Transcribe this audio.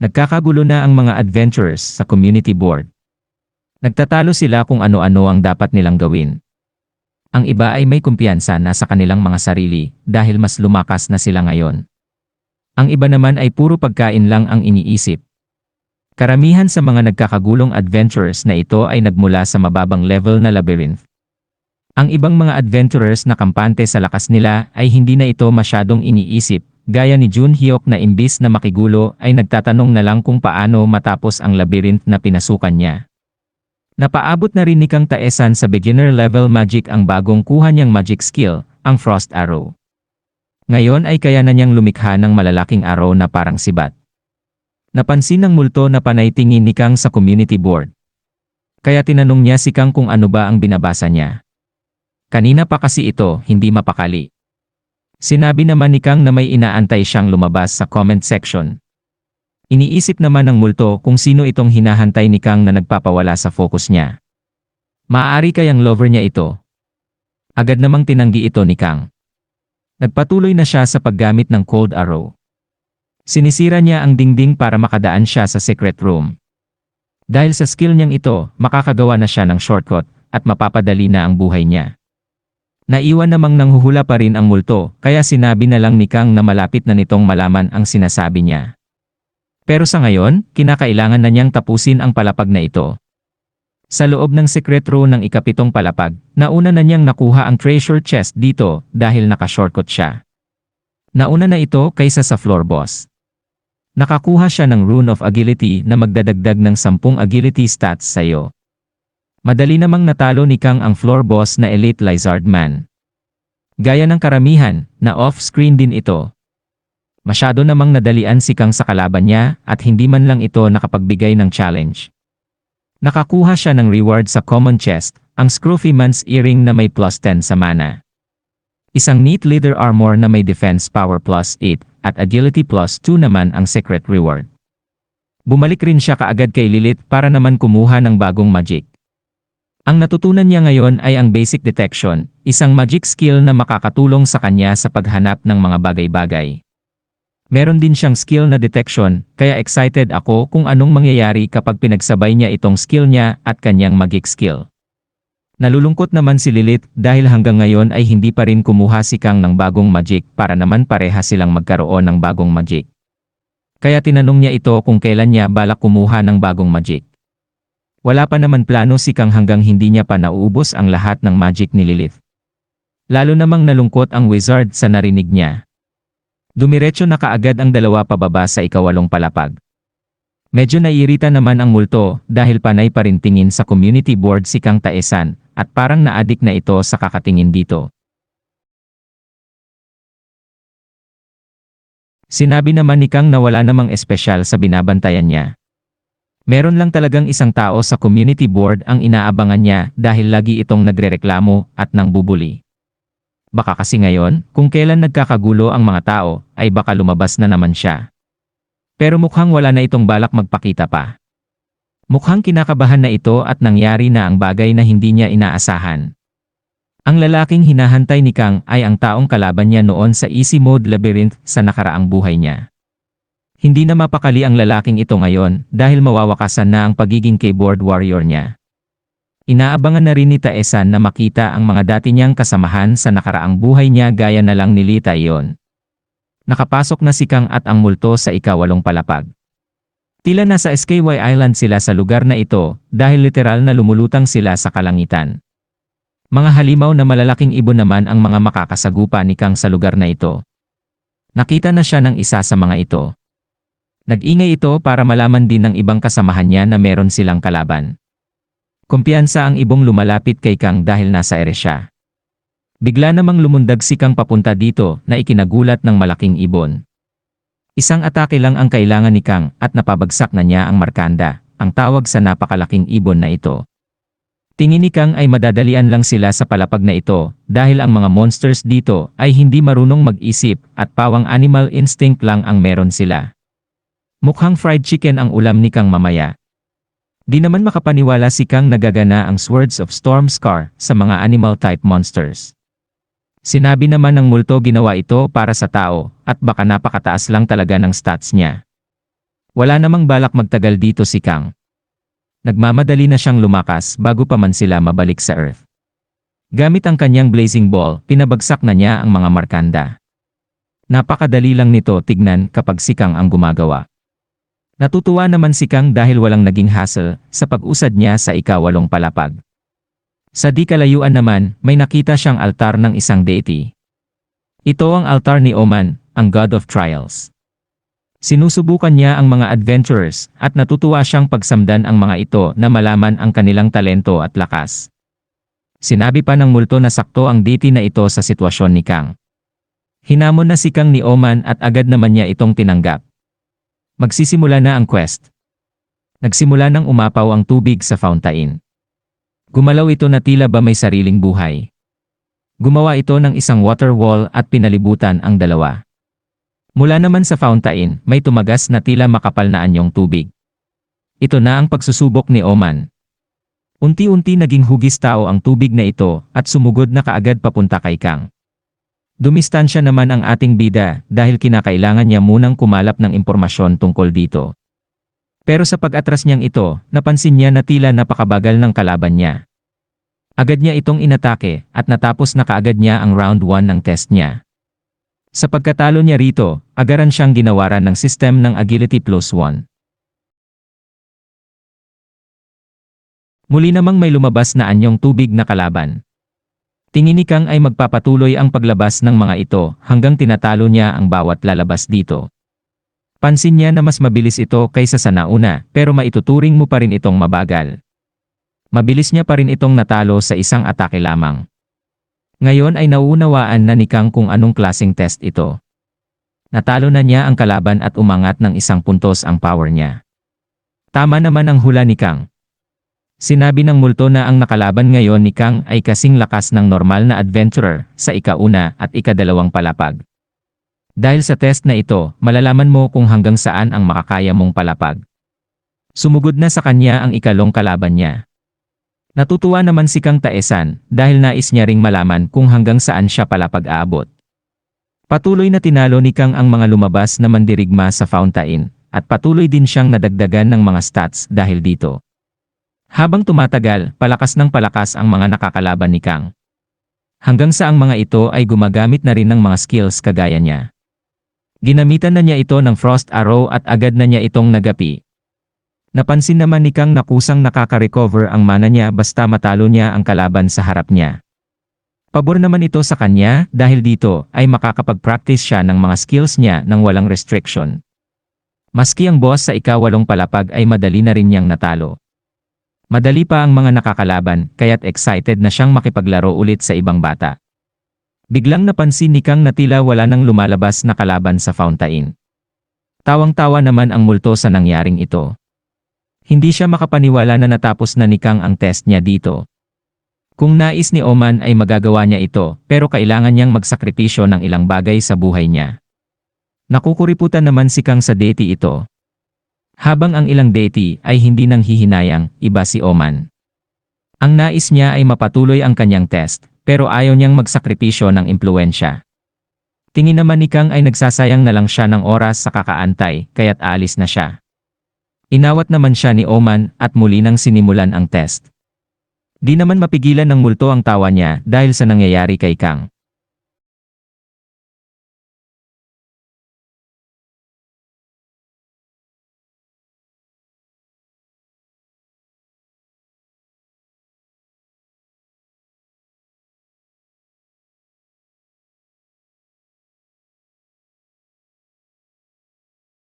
Nagkakagulo na ang mga adventurers sa community board. Nagtatalo sila kung ano-ano ang dapat nilang gawin. Ang iba ay may kumpiyansa na sa kanilang mga sarili dahil mas lumakas na sila ngayon. Ang iba naman ay puro pagkain lang ang iniisip. Karamihan sa mga nagkakagulong adventurers na ito ay nagmula sa mababang level na labyrinth. Ang ibang mga adventurers na kampante sa lakas nila ay hindi na ito masyadong iniisip, gaya ni Jun Hyuk na imbis na makigulo ay nagtatanong na lang kung paano matapos ang labyrinth na pinasukan niya. Napaabot na rin ni Kang Taesan sa beginner level magic ang bagong kuha niyang magic skill, ang Frost Arrow. Ngayon ay kaya na niyang lumikha ng malalaking arrow na parang sibat. Napansin ng multo na panay tingin ni Kang sa community board. Kaya tinanong niya si Kang kung ano ba ang binabasa niya. Kanina pa kasi ito, hindi mapakali. Sinabi naman ni Kang na may inaantay siyang lumabas sa comment section. Iniisip naman ng multo kung sino itong hinahantay ni Kang na nagpapawala sa focus niya. Maaari kayang lover niya ito. Agad namang tinanggi ito ni Kang. Nagpatuloy na siya sa paggamit ng cold arrow. Sinisira niya ang dingding para makadaan siya sa secret room. Dahil sa skill niyang ito, makakagawa na siya ng shortcut at mapapadali na ang buhay niya. Naiwan namang nanghuhula pa rin ang multo, kaya sinabi na lang ni Kang na malapit na nitong malaman ang sinasabi niya. Pero sa ngayon, kinakailangan na niyang tapusin ang palapag na ito. Sa loob ng secret room ng ikapitong palapag, nauna na niyang nakuha ang treasure chest dito dahil nakashortcut siya. Nauna na ito kaysa sa floor boss. Nakakuha siya ng rune of agility na magdadagdag ng 10 agility stats sa iyo. Madali namang natalo ni Kang ang floor boss na Elite Lizard Man. Gaya ng karamihan, na off-screen din ito, Masyado namang nadalian si Kang sa kalaban niya at hindi man lang ito nakapagbigay ng challenge. Nakakuha siya ng reward sa common chest, ang Scruffy Man's Earring na may plus 10 sa mana. Isang neat leader armor na may defense power plus 8 at agility plus 2 naman ang secret reward. Bumalik rin siya kaagad kay Lilith para naman kumuha ng bagong magic. Ang natutunan niya ngayon ay ang basic detection, isang magic skill na makakatulong sa kanya sa paghanap ng mga bagay-bagay. Meron din siyang skill na detection, kaya excited ako kung anong mangyayari kapag pinagsabay niya itong skill niya at kanyang magic skill. Nalulungkot naman si Lilith dahil hanggang ngayon ay hindi pa rin kumuha si Kang ng bagong magic para naman pareha silang magkaroon ng bagong magic. Kaya tinanong niya ito kung kailan niya balak kumuha ng bagong magic. Wala pa naman plano si Kang hanggang hindi niya pa nauubos ang lahat ng magic ni Lilith. Lalo namang nalungkot ang wizard sa narinig niya. Dumiretso na kaagad ang dalawa pababa sa ikawalong palapag. Medyo naiirita naman ang multo dahil panay pa rin tingin sa community board si Kang Taesan at parang naadik na ito sa kakatingin dito. Sinabi naman ni Kang na wala namang espesyal sa binabantayan niya. Meron lang talagang isang tao sa community board ang inaabangan niya dahil lagi itong nagrereklamo at nang bubuli. Baka kasi ngayon, kung kailan nagkakagulo ang mga tao, ay baka lumabas na naman siya. Pero mukhang wala na itong balak magpakita pa. Mukhang kinakabahan na ito at nangyari na ang bagay na hindi niya inaasahan. Ang lalaking hinahantay ni Kang ay ang taong kalaban niya noon sa easy mode labyrinth sa nakaraang buhay niya. Hindi na mapakali ang lalaking ito ngayon dahil mawawakasan na ang pagiging keyboard warrior niya. Inaabangan na rin ni Taesan na makita ang mga dati niyang kasamahan sa nakaraang buhay niya gaya na lang ni Lita iyon. Nakapasok na si Kang at ang multo sa ikawalong palapag. Tila nasa SKY Island sila sa lugar na ito dahil literal na lumulutang sila sa kalangitan. Mga halimaw na malalaking ibon naman ang mga makakasagupa ni Kang sa lugar na ito. Nakita na siya ng isa sa mga ito. Nag-ingay ito para malaman din ng ibang kasamahan niya na meron silang kalaban. Kumpiyansa ang ibong lumalapit kay Kang dahil nasa ere siya. Bigla namang lumundag si Kang papunta dito na ikinagulat ng malaking ibon. Isang atake lang ang kailangan ni Kang at napabagsak na niya ang markanda, ang tawag sa napakalaking ibon na ito. Tingin ni Kang ay madadalian lang sila sa palapag na ito dahil ang mga monsters dito ay hindi marunong mag-isip at pawang animal instinct lang ang meron sila. Mukhang fried chicken ang ulam ni Kang mamaya Di naman makapaniwala si Kang nagagana ang Swords of Storm Scar sa mga animal-type monsters. Sinabi naman ng multo ginawa ito para sa tao at baka napakataas lang talaga ng stats niya. Wala namang balak magtagal dito si Kang. Nagmamadali na siyang lumakas bago pa man sila mabalik sa Earth. Gamit ang kanyang blazing ball, pinabagsak na niya ang mga markanda. Napakadali lang nito tignan kapag si Kang ang gumagawa. Natutuwa naman si Kang dahil walang naging hassle sa pag-usad niya sa ikawalong palapag. Sa di kalayuan naman, may nakita siyang altar ng isang deity. Ito ang altar ni Oman, ang God of Trials. Sinusubukan niya ang mga adventurers at natutuwa siyang pagsamdan ang mga ito na malaman ang kanilang talento at lakas. Sinabi pa ng multo na sakto ang deity na ito sa sitwasyon ni Kang. Hinamon na si Kang ni Oman at agad naman niya itong tinanggap. Magsisimula na ang quest. Nagsimula nang umapaw ang tubig sa fountain. Gumalaw ito na tila ba may sariling buhay. Gumawa ito ng isang water wall at pinalibutan ang dalawa. Mula naman sa fountain, may tumagas na tila makapal na anyong tubig. Ito na ang pagsusubok ni Oman. Unti-unti naging hugis tao ang tubig na ito at sumugod na kaagad papunta kay Kang. Dumistansya naman ang ating bida dahil kinakailangan niya munang kumalap ng impormasyon tungkol dito. Pero sa pag-atras niyang ito, napansin niya na tila napakabagal ng kalaban niya. Agad niya itong inatake at natapos na kaagad niya ang round 1 ng test niya. Sa pagkatalo niya rito, agaran siyang ginawaran ng system ng Agility Plus 1. Muli namang may lumabas na anyong tubig na kalaban. Tingin ni Kang ay magpapatuloy ang paglabas ng mga ito hanggang tinatalo niya ang bawat lalabas dito. Pansin niya na mas mabilis ito kaysa sa nauna pero maituturing mo pa rin itong mabagal. Mabilis niya pa rin itong natalo sa isang atake lamang. Ngayon ay nauunawaan na ni Kang kung anong klaseng test ito. Natalo na niya ang kalaban at umangat ng isang puntos ang power niya. Tama naman ang hula ni Kang. Sinabi ng multo na ang nakalaban ngayon ni Kang ay kasing lakas ng normal na adventurer sa ikauna at ikadalawang palapag. Dahil sa test na ito, malalaman mo kung hanggang saan ang makakaya mong palapag. Sumugod na sa kanya ang ikalong kalaban niya. Natutuwa naman si Kang Taesan dahil nais niya ring malaman kung hanggang saan siya palapag aabot. Patuloy na tinalo ni Kang ang mga lumabas na mandirigma sa fountain at patuloy din siyang nadagdagan ng mga stats dahil dito. Habang tumatagal, palakas ng palakas ang mga nakakalaban ni Kang. Hanggang sa ang mga ito ay gumagamit na rin ng mga skills kagaya niya. Ginamitan na niya ito ng Frost Arrow at agad na niya itong nagapi. Napansin naman ni Kang na kusang nakaka-recover ang mana niya basta matalo niya ang kalaban sa harap niya. Pabor naman ito sa kanya dahil dito ay makakapag-practice siya ng mga skills niya nang walang restriction. Maski ang boss sa ikawalong palapag ay madali na rin niyang natalo. Madali pa ang mga nakakalaban, kaya't excited na siyang makipaglaro ulit sa ibang bata. Biglang napansin ni Kang na tila wala nang lumalabas na kalaban sa fountain. Tawang-tawa naman ang multo sa nangyaring ito. Hindi siya makapaniwala na natapos na ni Kang ang test niya dito. Kung nais ni Oman ay magagawa niya ito, pero kailangan niyang magsakripisyo ng ilang bagay sa buhay niya. Nakukuriputan naman si Kang sa deity ito, habang ang ilang deity ay hindi nang hihinayang, iba si Oman. Ang nais niya ay mapatuloy ang kanyang test, pero ayaw niyang magsakripisyo ng impluensya. Tingin naman ni Kang ay nagsasayang na lang siya ng oras sa kakaantay, kaya't aalis na siya. Inawat naman siya ni Oman at muli nang sinimulan ang test. Di naman mapigilan ng multo ang tawa niya dahil sa nangyayari kay Kang.